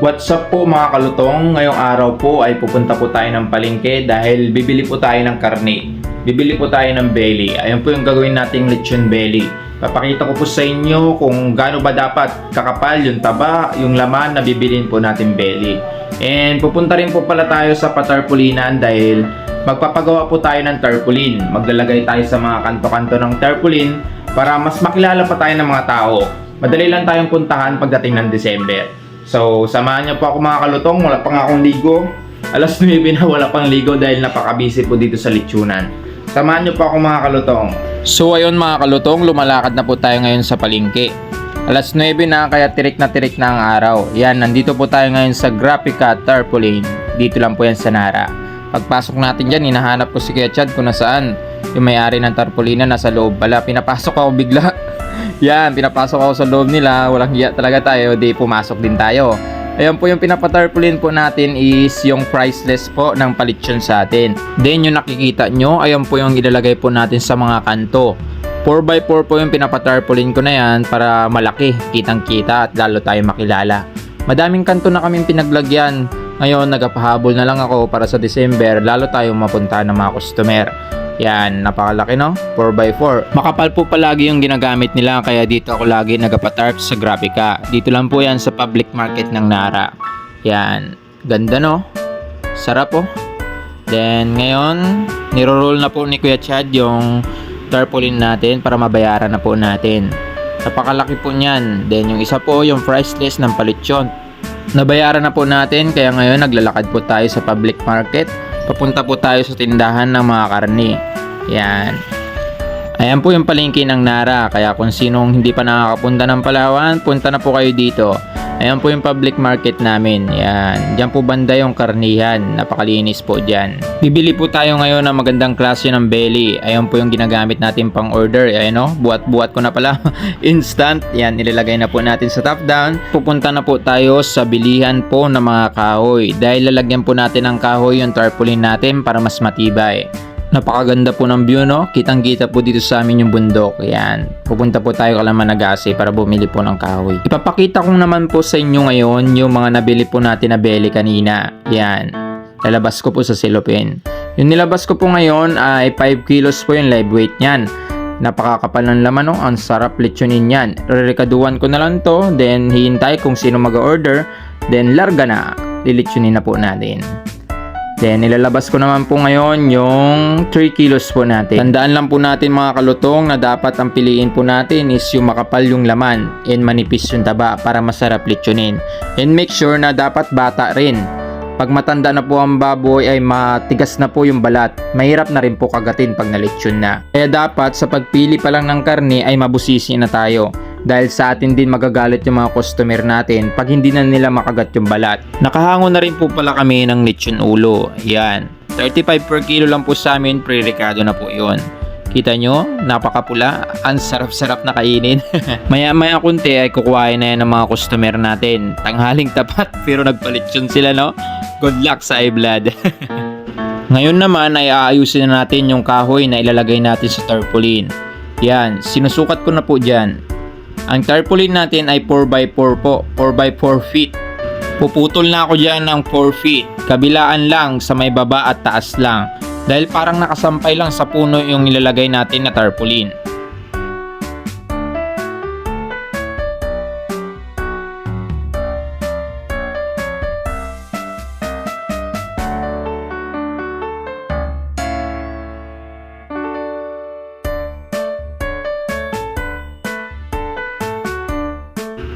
What's up po mga kalutong? Ngayong araw po ay pupunta po tayo ng palengke dahil bibili po tayo ng karne. Bibili po tayo ng belly. Ayun po yung gagawin nating lechon belly. Papakita ko po sa inyo kung gaano ba dapat kakapal yung taba, yung laman na bibilin po natin belly. And pupunta rin po pala tayo sa patarpulinan dahil magpapagawa po tayo ng tarpaulin. Maglalagay tayo sa mga kanto-kanto ng tarpaulin para mas makilala pa tayo ng mga tao. Madali lang tayong puntahan pagdating ng December. So, samahan niyo po ako mga kalutong. Wala pa nga akong ligo. Alas 9 na wala pang ligo dahil napaka-busy po dito sa lechonan. Samahan niyo po ako mga kalutong. So, ayun mga kalutong, lumalakad na po tayo ngayon sa palengke. Alas 9 na kaya tirik na tirik na ang araw. Yan, nandito po tayo ngayon sa Grafica Tarpaulin. Dito lang po yan sa Nara. Pagpasok natin dyan, hinahanap ko si Kuya Chad kung nasaan. Yung may-ari ng tarpaulina nasa loob pala. Pinapasok ako bigla. Yan, pinapasok ako sa loob nila. Walang hiya talaga tayo. Di pumasok din tayo. Ayan po yung pinapatarpaulin po natin is yung priceless po ng palitsyon sa atin. Then yung nakikita nyo, ayan po yung ilalagay po natin sa mga kanto. 4x4 po yung pinapatarpaulin ko na yan para malaki, kitang kita at lalo tayo makilala. Madaming kanto na kaming pinaglagyan. Ngayon, nagapahabol na lang ako para sa December, lalo tayong mapunta ng mga customer. Yan, napakalaki no? 4x4. Makapal po palagi yung ginagamit nila kaya dito ako lagi nagapatarp sa Graphica. Dito lang po yan sa public market ng Nara. Yan, ganda no? Sarap po. Then ngayon, niro-roll na po ni Kuya Chad yung tarpaulin natin para mabayaran na po natin. Napakalaki po niyan. Then yung isa po yung priceless ng palitsyon. Nabayaran na po natin kaya ngayon naglalakad po tayo sa public market. Papunta po tayo sa tindahan ng mga karni. Yan. Ayan po yung palengke ng Nara. Kaya kung sinong hindi pa nakakapunta ng Palawan, punta na po kayo dito. Ayan po yung public market namin. Yan. Diyan po banda yung karnihan. Napakalinis po dyan. Bibili po tayo ngayon ng magandang klase ng belly. Ayan po yung ginagamit natin pang order. Ayan o. Buat-buat ko na pala. Instant. Yan. Ilalagay na po natin sa top down. Pupunta na po tayo sa bilihan po ng mga kahoy. Dahil lalagyan po natin ng kahoy yung tarpaulin natin para mas matibay. Napakaganda po ng view, no? Kitang-kita po dito sa amin yung bundok. Yan. Pupunta po tayo kala Managasi para bumili po ng kahoy. Ipapakita ko naman po sa inyo ngayon yung mga nabili po natin na belly kanina. Yan. Lalabas ko po sa silopin. Yung nilabas ko po ngayon ay 5 kilos po yung live weight niyan. Napakakapal ng laman, no? Ang sarap lechonin yan. Rerekaduan ko na lang to. Then, hihintay kung sino mag-order. Then, larga na. Lilitsunin na po natin. Then, nilalabas ko naman po ngayon yung 3 kilos po natin. Tandaan lang po natin mga kalutong na dapat ang piliin po natin is yung makapal yung laman and manipis yung taba para masarap litsunin. And make sure na dapat bata rin. Pag matanda na po ang baboy ay matigas na po yung balat. Mahirap na rin po kagatin pag nalitsyon na. Kaya dapat sa pagpili pa lang ng karne ay mabusisi na tayo. Dahil sa atin din magagalit yung mga customer natin pag hindi na nila makagat yung balat. Nakahango na rin po pala kami ng lechon ulo. Yan. 35 per kilo lang po sa amin, pre-recado na po yon. Kita nyo, napakapula. Ang sarap-sarap na kainin. Maya-maya kunti ay kukuhain na yan ng mga customer natin. Tanghaling tapat pero nagpalitsyon sila no. Good luck sa iBlood. Ngayon naman ay aayusin na natin yung kahoy na ilalagay natin sa tarpaulin. Yan, sinusukat ko na po dyan. Ang tarpaulin natin ay 4x4 po, 4x4 feet. Puputol na ako dyan ng 4 feet. Kabilaan lang sa may baba at taas lang. Dahil parang nakasampay lang sa puno yung nilalagay natin na tarpaulin.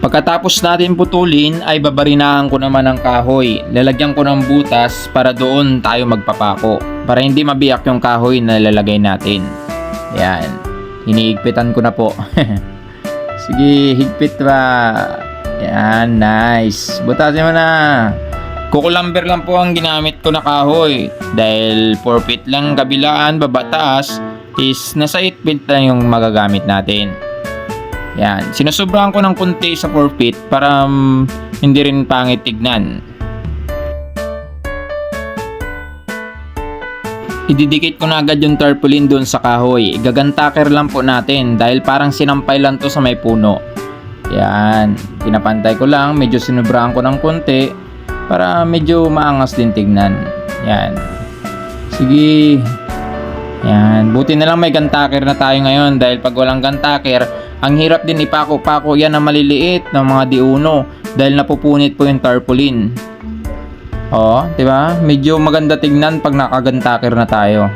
Pagkatapos natin putulin ay babarinahan ko naman ng kahoy. Lalagyan ko ng butas para doon tayo magpapako. Para hindi mabiyak yung kahoy na lalagay natin. Yan. Hiniigpitan ko na po. Sige, higpit pa. Yan, nice. Butasin mo na. Kukulamber lang po ang ginamit ko na kahoy. Dahil 4 feet lang kabilaan, baba taas, is nasa 8 feet lang yung magagamit natin. Yan. Sinusobrahan ko ng kunti sa 4 feet para um, hindi rin pangit tignan. Ididikit ko na agad yung tarpaulin doon sa kahoy. Gagantaker lang po natin dahil parang sinampay lang to sa may puno. Yan. Pinapantay ko lang. Medyo sinubrahan ko ng konti para medyo maangas din tignan. Yan. Sige. Yan. Buti na lang may gantaker na tayo ngayon dahil pag walang gantaker, ang hirap din ipako-pako yan na maliliit ng mga diuno dahil napupunit po yung tarpaulin. Oh, 'di ba? Medyo maganda tignan pag nakagantaker na tayo.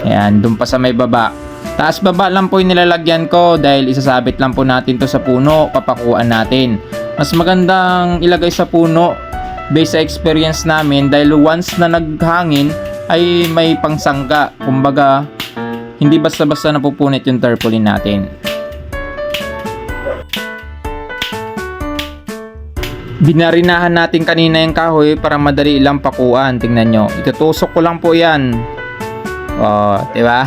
Ayan, doon pa sa may baba. Taas baba lang po yung nilalagyan ko dahil isasabit lang po natin to sa puno, papakuan natin. Mas magandang ilagay sa puno based sa experience namin dahil once na naghangin ay may pangsangga. Kumbaga, hindi basta-basta napupunit yung tarpaulin natin. Binarinahan natin kanina yung kahoy para madali lang pakuan. Tingnan nyo. Itutusok ko lang po yan. Oh, di ba?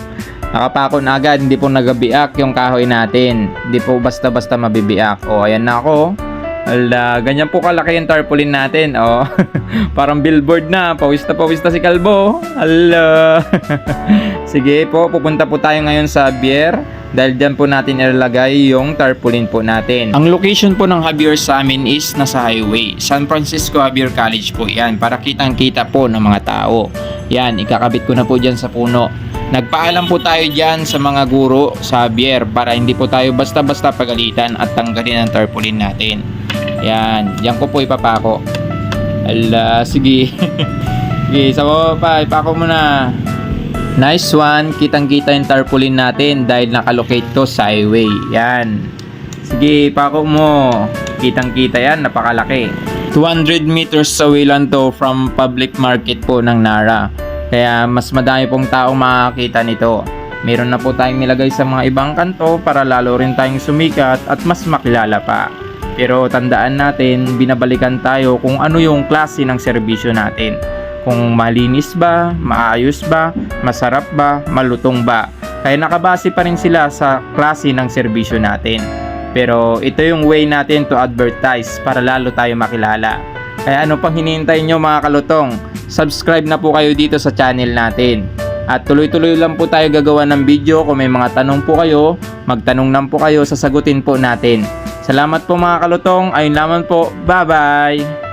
Nakapako na agad, hindi po nagabiak yung kahoy natin. Hindi po basta-basta mabibiak. Oh, ayan na ako. Ala, ganyan po kalaki yung tarpaulin natin. Oh, parang billboard na. Pawis na pawis na si Kalbo. Ala. Sige po, pupunta po tayo ngayon sa Bier. Dahil dyan po natin ilalagay yung tarpaulin po natin. Ang location po ng Javier sa amin is nasa highway. San Francisco Javier College po yan. Para kitang kita po ng mga tao. Yan, ikakabit ko na po dyan sa puno. Nagpaalam po tayo dyan sa mga guro sa Javier para hindi po tayo basta-basta pagalitan at tanggalin ang tarpaulin natin. Yan, yan ko po ipapako. Ala, sige. sige, sa pa, ipako mo na. Nice one, kitang-kita yung tarpaulin natin dahil nakalocate to sa highway. Yan. Sige, pako mo. Kitang-kita yan, napakalaki. 200 meters away lang to from public market po ng Nara. Kaya mas madami pong taong makakita nito. Meron na po tayong nilagay sa mga ibang kanto para lalo rin tayong sumikat at mas makilala pa. Pero tandaan natin, binabalikan tayo kung ano yung klase ng serbisyo natin. Kung malinis ba, maayos ba, masarap ba, malutong ba. Kaya nakabase pa rin sila sa klase ng serbisyo natin. Pero ito yung way natin to advertise para lalo tayo makilala. Kaya ano pang hinihintay nyo mga kalutong? Subscribe na po kayo dito sa channel natin. At tuloy-tuloy lang po tayo gagawa ng video. Kung may mga tanong po kayo, magtanong lang po kayo, sasagutin po natin. Salamat po mga kalutong. Ayun lamang po. Bye-bye!